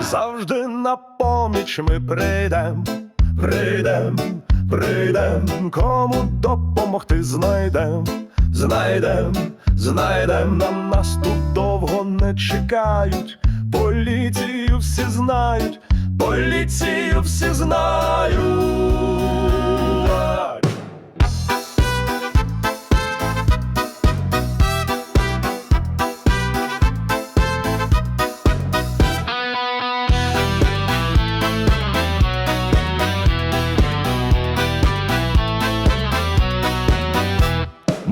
Завжди на поміч ми прийдем, прийдем, прийдем, кому допомогти знайдем, знайдем, знайдем, на нас тут довго не чекають. Поліцію всі знають, поліцію всі знають.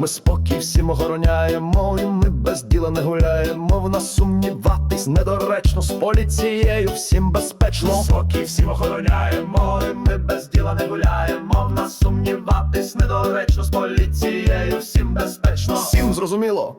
Ми спокій всім охороняємо, і ми без діла не гуляємо. В нас сумніватись недоречно з поліцією всім безпечно. Спокій всім охороняємо, і ми без діла не гуляємо. В нас сумніватись недоречно з поліцією всім безпечно. Всім зрозуміло.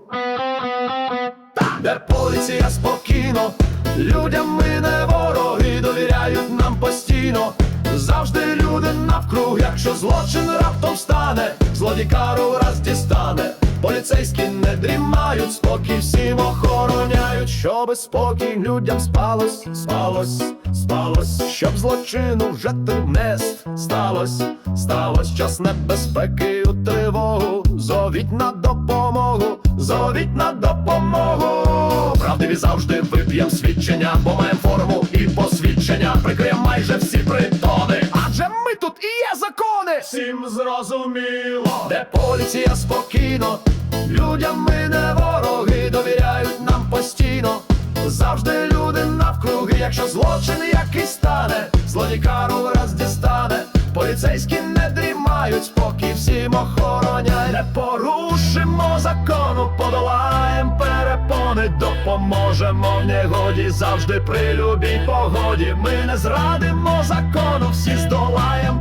Де поліція спокійно, людям ми не вороги, довіряють нам постійно. Завжди люди навкруг, якщо злочин раптом стане, злодікару раз дістане. Поліцейські не дрімають, спокій всім охороняють, щоби спокій людям спалось, спалось, спалось, щоб злочину вже не сталось, сталось час небезпеки у тривогу. Зовіть на допомогу, зовіть на допомогу. Правдиві завжди вип'єм свідчення, бо маєм форму і посвідчення. Прикриєм майже всі притони. Тут і є закони. Всім зрозуміло, де поліція спокійно. Людям ми не вороги, довіряють нам постійно. Завжди люди навкруги, якщо злочин який стане, злодікару раз дістане. Поліцейські не дрімають, спокій всім охороняй. Не порушимо закону, подолаєм перепони, допоможемо в негоді завжди при любій погоді. Ми не зрадимо закону, всі здолаєм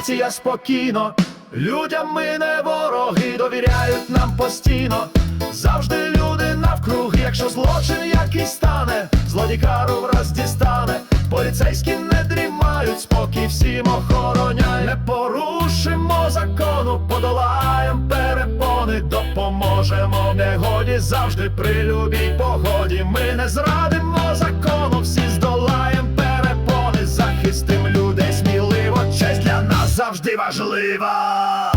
Поліція спокійно, людям ми не вороги, довіряють нам постійно. Завжди люди навкруг, якщо злочин який стане, злодікару враз дістане. Поліцейські не дрімають, спокій всім охороняй. Не порушимо закону, подолаєм перепони, допоможемо негоді завжди при любій погоді. Ми не зрадимо завжди важлива.